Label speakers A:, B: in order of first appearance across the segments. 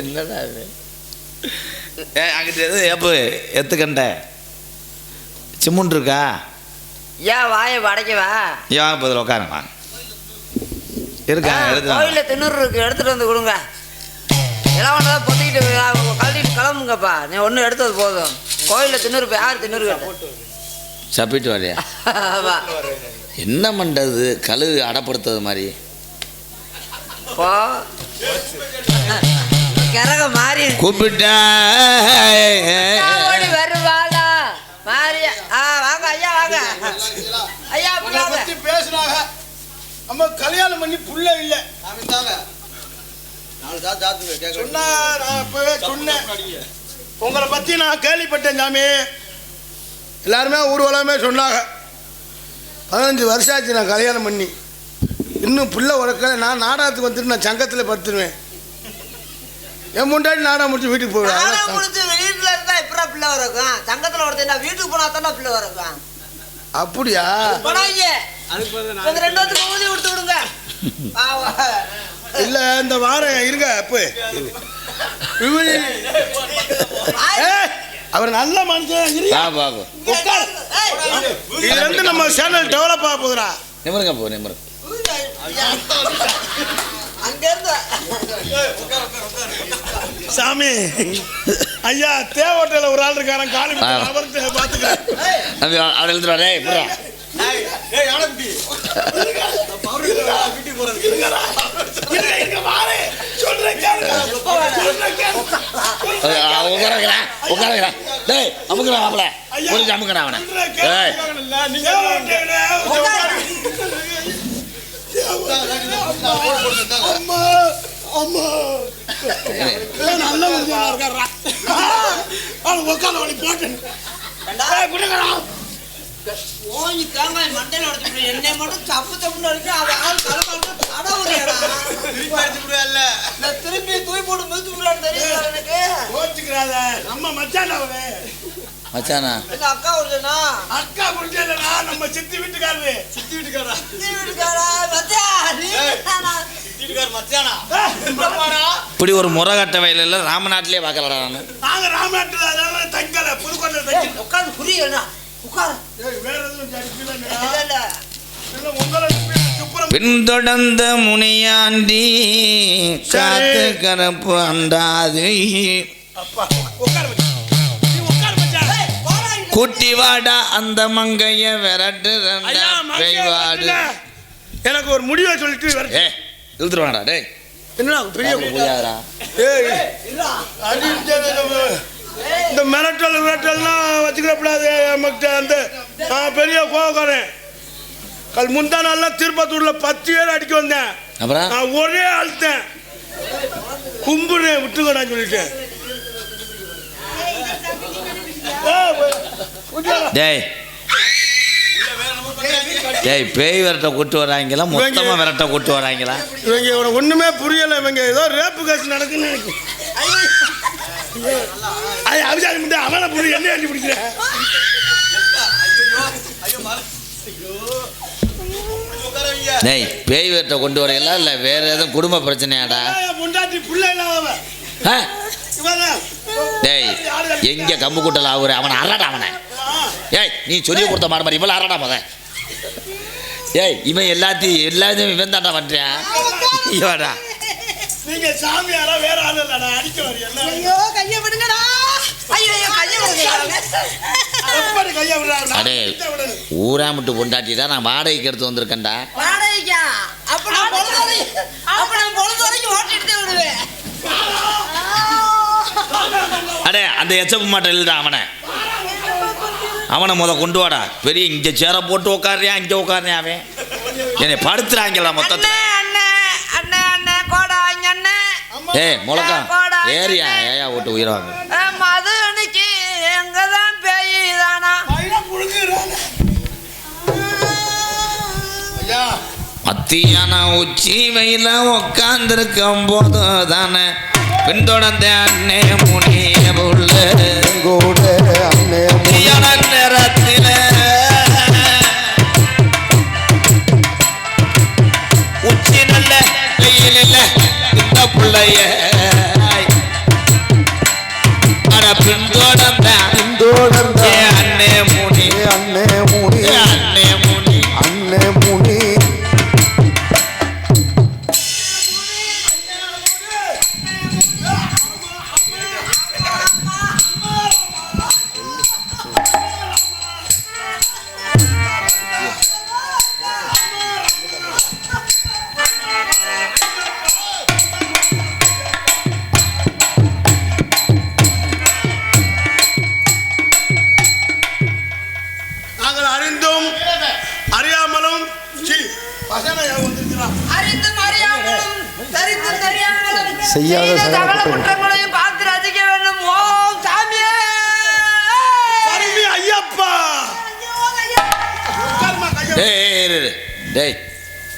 A: என்னடா இது? ஏ அங்கிட்ட எது எப்போ எத்துக்கண்ட. சிம்முன் இருக்கா?
B: ஏன் வாயை படைக்கவா
A: ஏன் வாங்க பதில் உட்காருங்க இருக்கா.
B: கோயிலில் திண்ணூறு இருக்கு எடுத்துட்டு வந்து கொடுங்க. எல்லாம் ஒன்றா பொத்திக்கிட்டு கழட்டிட்டு கிளம்புங்கப்பா. நீ ஒன்று எடுத்தது போதும். கோயிலில் திண்ணூறு போய் யார் திண்ணூறு
A: சப்பிட்டு வரையா? என்ன பண்ணுறது கழுகு அடப்படுத்துறது மாதிரி.
B: போ. கிரக மாறி.
A: கூப்பிட்டா
B: ஓடி வருவாளா? மாறி. ஆ வாங்க ஐயா வாங்க. ஐயா வாங்க
C: பத்தி பேசுனாங்க. அம்மா கல்யாணம் பண்ணி புள்ள இல்ல. சொன்னா நான் இப்பவே சொன்னேன். உங்களை பத்தி நான் கேள்விப்பட்டேன் சாமி. எல்லாருமே ஊர்வலமே சொன்னாங்க. பதினஞ்சு வருஷம் ஆச்சு நான் கல்யாணம் பண்ணி. இன்னும் புள்ள உறக்கல. நான் நாடகத்துக்கு வந்துட்டு நான் சங்கத்தில் படுத்துருவேன். என் முன்னாடி நாடகம் முடிச்சு வீட்டுக்கு
B: நானும்
C: போயிடுவேன்
B: முடிச்சு வீட்டுல இருந்தா இப்படா பிள்ளை வரக்கும் சங்கத்துல ஒருத்தன் வீட்டுக்கு போனா தானே பிள்ளை வரக்கும்
C: அப்படியா?
B: ரெண்டு ஊதி கொடுத்து விடுங்க.
C: இல்ல இந்த வாரம் இருங்க அப்ப. அவர் நல்ல மனுஷன். இதுல இருந்து. நம்ம சேனல் டெவலப் ஆக போகுதுடா.
A: நிமிருங்க போ நிமிருங்க
C: சாமி ஐயா தேவட்டையில ஒரு ஆள் இருக்காரன் காலி. அவர்கிட்ட
A: அவளை எழுதுறா டேய் புறா உட்காரங்கிறா டேய் அமுக்குறா அவளை புரிஞ்சு அமுக்குறா அவனை
C: சொல்றேன்
A: டேய்
C: கேளுங்க. நீங்க தேவட்டையில அம்மா அம்மா. நல்ல மனுஷனா இருக்காரா அவன் போட்டேன் ஏய், கொடுங்கடா.
B: ஓங்கி தேங்காய் மண்டையில உடைச்சு என்னை மட்டும் தப்பு தப்புன்னு அடிச்சு அவன் ஆள் தலைமையில தடை விடுறியாடா. நான் திருப்பி தூய் போட்டு மிதிச்சு விடலான்னு தெரியுமா எனக்கு?
C: கோச்சுக்கிறாத. நம்ம மச்சான் அவரு.
A: மச்சானா?
B: எங்க அக்கா வருதுண்ணா
C: அக்கா புரிஞ்சா நம்ம சித்தி வீட்டுக்காரரு. சித்தி வீட்டுக்காரா
B: நீ வீட்டுக்காரா மச்சான்?
A: இப்படி ஒரு முறகட்ட வயலில் ராமநாட்டிலே பார்க்கலடா நான்.
C: நாங்க ராமநாட்டுல தங்கல புதுக்கோட்டை தங்கல
B: உட்காந்து புரியல உட்காரு.
C: ஏய், வேற எதுவும் ஜடிக்கல
B: இல்ல இல்ல.
C: இல்ல உங்களை சுப்புரம்
A: பின்தொடர்ந்த முனியாண்டி காத்து கரப்பு அண்டாது.
C: அப்பா உட்கார மச்சான். நீ உட்கார மச்சான்.
B: ஏய், போடா இங்க.
A: குட்டி வாடா அந்த மங்கைய விரட்டு பெய்வாடு.
C: எனக்கு ஒரு முடிவை சொல்லிட்டு
A: இழுத்துருவாடா டேய்.
C: என்ன பெரிய
A: முடியாதா
C: ஏய் இந்த- மிரட்டல் மிரட்டல்லாம் வச்சுக்கிறப்படாது நமக்கு அந்த நான் பெரிய கோவக்காரன். கல் முந்தா நாள்லாம் திருப்பத்தூர்ல பத்து பேர் அடிக்க வந்தேன்.
A: அப்புறம்?
C: நான் ஒரே அழுத்தேன் கும்பிடுறேன் விட்டுக்கடான்னு சொல்லிட்டேன்.
A: டேய் டேய் பேய் விரட்ட கூட்டு வராங்களா? மொத்தமா விரட்ட கூட்டு வராங்களா?
C: இவங்க ஒண்ணுமே புரியல. இவங்க ஏதோ ரேப்பு கேஸ் நடக்குன்னு நினைக்கிறேன். ஐயா அபிஜாதி மட்டும் அவனை புரிய என்ன எழுதி பிடிக்கிற?
A: டேய் பேய் விரட்ட கொண்டு வரையலாம் இல்லை வேற எதுவும் குடும்ப பிரச்சனையாடா?
C: ஏய், பொண்டாட்டி புள்ள.
A: டேய் எங்க கம்பு கூட்டல அவரு அவனை அரடா அவனை. ஏய் நீ சொல்லி கொடுத்த மாடு மாதிரி இவ்வளோ அரடா முத. ஏய் இவன் எல்லாத்தையும் எல்லாத்தையும் இவன் தாண்டா பண்றான். இவடா
C: நீங்க சாமியாரா வேற ஆள் இல்லடா அடிக்க வரி என்ன?
B: ஐயோ கைய விடுங்கடா. ஐயோ ஐயோ கைய விடுங்க.
A: அடே ஊராமட்டு பொண்டாட்டி தான் நான் வாடகைக்கு எடுத்து வந்திருக்கேன்டா.
B: வாடகைக்கா? அப்ப நான் பொழுது வரைக்கும் அப்ப நான் பொழுது வரைக்கும் ஓட்டிட்டு விடுவேன்.
A: அடே அந்த எச்சப்பு மாட்டை இல்லடா அவனை. அவனை முத கொண்டு வாடா பெரிய இங்க சேர போட்டு உட்காடுறியா இங்க உட்காடுறியா அவன்? என்னை படுத்துறாங்களா மொத்தத்தில்.
B: அண்ணே அண்ணே அண்ணே அண்ணே கோடா இங்க அண்ணே.
A: ஏய் முழக்கம்
B: போடா,
A: ஏரியா? ஏயா விட்டு உயிரவாங்க
B: ஏ, மது அன்னைக்கு எங்கதான் பேய் தானா
C: ஐயா.
A: மத்தியான உச்சி வெயில உக்காந்துருக்கும் போது தானே பின்தொடர்ந்த அண்ணே முனிய
D: செய்யாத
B: செய்த
D: சகல
B: சகல
D: குற்றங்கள்
B: குற்றங்களையும் பார்த்து ரசிக்க வேண்டும். ஓம் சாமியே!
C: சாமி ஐயப்பா! உட்காருமா, கையை
A: டேய். டேய்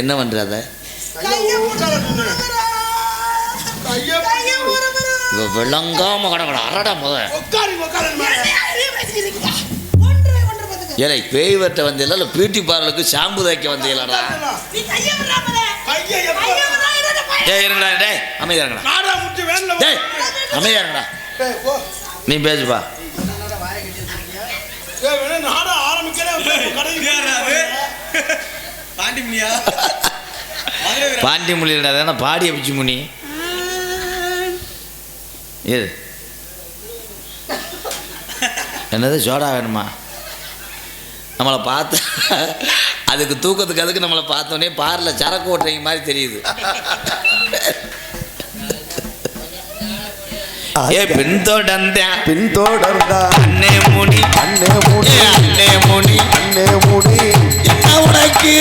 A: என்ன பண்றாத விளங்காம கடக்கட அரடா முத. ஏலை பேய் வெட்ட வந்தீங்களா? இல்லை பியூட்டி பார்லருக்கு ஷாம்பு தைக்க வந்தீங்களாடா? டேய் இருங்கடா டேய். அமைதியா இருங்கடா. டேய் அமைதியா இருங்கடா. நீ பேசுப்பா
C: டேய், வேணா நாடா ஆரம்பிக்கிறேன். கடைக்கு
E: பாண்டிமணியா
A: பாண்டி மொழிடா தானே பாடி பிச்சு முனி? இரு என்னது சோடா வேணுமா? நம்மளை பார்த்து அதுக்கு தூக்கத்துக்கு அதுக்கு நம்மளை பார்த்தோன்னே பாரில் சரக்கு ஓட்டுறீங்க மாதிரி தெரியுது. ஏ பின்தொடர்ந்தேன்
D: பின்தொடர்ந்தா
A: அண்ணே முனி.
D: அண்ணே மூடி
A: அண்ணே முனி.
D: அண்ணே மூடி
A: என்ன உனக்கு?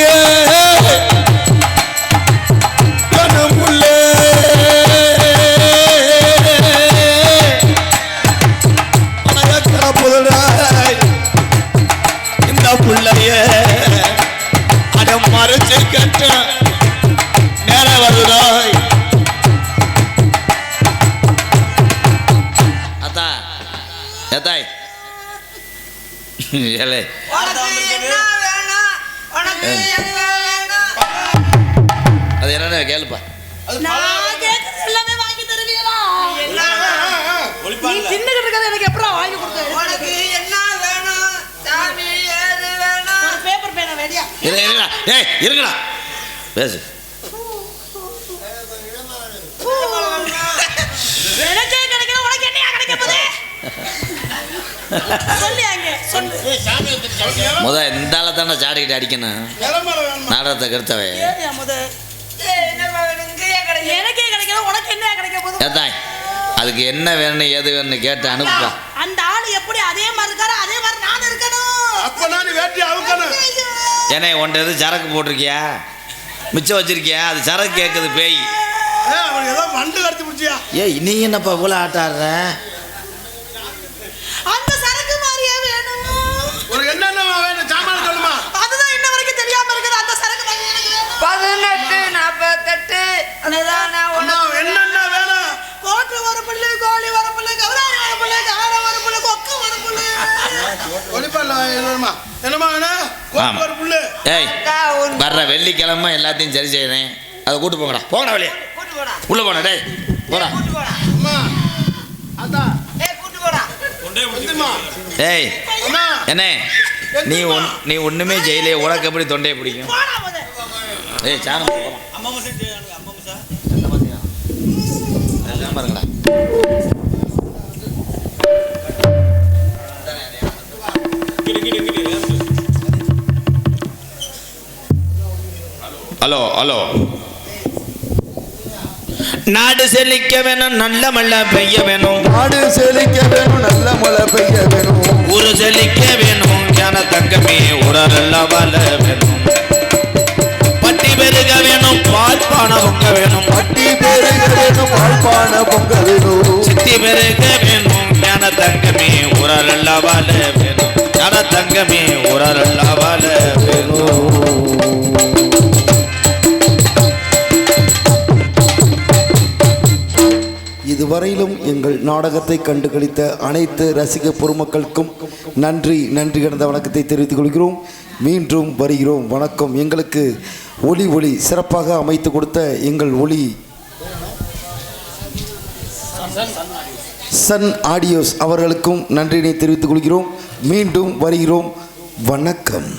B: வேணும்?
F: நீ தின்னுகிட்டு இருக்கிறத எனக்கு எப்பறம் வாங்கி கொடுத்த
B: உனக்கு என்ன
A: முத இந்த ஆளை தானே சாடிக்கிட்டு அடிக்கணும். நாடகத்தை ஏத்தாய் அதுக்கு என்ன வேணும் ஏது வேணும்னு கேட்டு அனுப்புப்பா.
F: அந்த ஆளு எப்படி அதே மாதிரி இருக்காரோ அதே மாதிரி நான் இருக்கணும்.
C: அப்ப நான் வேட்டி அவுக்கணும்
A: ஏன்னா உன்ட்ட எது சரக்கு போட்டிருக்கியா? மிச்சம் வச்சிருக்கியா? அது சரக்கு கேட்குது பேய்.
C: ஏய்
A: நீ என்னப்பா இவ்வளோ ஆட்ட ஆடுற
F: அந்த சரக்கு மாதிரியே வேணும்
C: ஒரு என்னென்ன வேணும் சாமான சொல்லுமா
F: அதுதான் இன்ன வரைக்கும் தெரியாம இருக்குது அந்த சரக்கு மாதிரியே எனக்கு வேணும்.
B: உனக்கு
C: என்னென்ன வேணும்?
F: கோட்டு ஒரு புல்லு கோழி ஒரு புல்லு கவலாரி ஒரு புல்லு காடை ஒரு புல்லு கொக்கு ஒரு
A: வர்ற வெள்ளிக்கிழமை எல்லாத்தையும் சரி செய்யறேன். அதை கூட்டு போங்கடா. போங்கடா வெளியே.
B: கூட்டு போடா.
A: உள்ள போடா டேய். போடா.
B: கூட்டு போடா.
C: அம்மா அதான்
B: ஏய் கூட்டு போடா.
C: வந்துமா
A: ஏய்
C: அம்மா
A: என்ன நீ ஒன் நீ ஒன்றுமே செய்யலையே. உனக்கு எப்படி தொண்டையை பிடிக்கும்?
F: போடா முத
A: ஏய் சாணம் போடா.
E: அம்மா மசா அம்மா மசா
A: அதெல்லாம் பாருங்கடா. Hello hello. நாடு செழிக்க வேணும் நல்ல மழை பெய்ய வேணும்.
D: நாடு செழிக்க வேணும் நல்ல மழை பெய்ய வேணும்.
A: ஊரு செழிக்க வேணும் ஞான தங்கமே உரலெல்லாம் வாழ வேணும். பெருக வேணும் பால் பானை பொங்க வேணும்.
D: பட்டி பெருக வேணும் பாழ்பான பொங்க வேணும்.
A: சித்தி பெருக வேணும் ஞான தங்கமே உரலெல்லாம் வாழ வேணும். ஞான தங்கமே உரலெல்லாம் வாழ வேணும்.
D: இதுவரையிலும் எங்கள் நாடகத்தை கண்டுகளித்த அனைத்து ரசிக பொதுமக்களுக்கும் நன்றி நன்றி கடந்த வணக்கத்தை தெரிவித்துக் கொள்கிறோம். மீண்டும் வருகிறோம். வணக்கம். எங்களுக்கு ஒளி ஒளி சிறப்பாக அமைத்து கொடுத்த எங்கள் ஒளி சன் ஆடியோஸ் அவர்களுக்கும் நன்றியினை தெரிவித்துக் கொள்கிறோம். மீண்டும் வருகிறோம். வணக்கம்.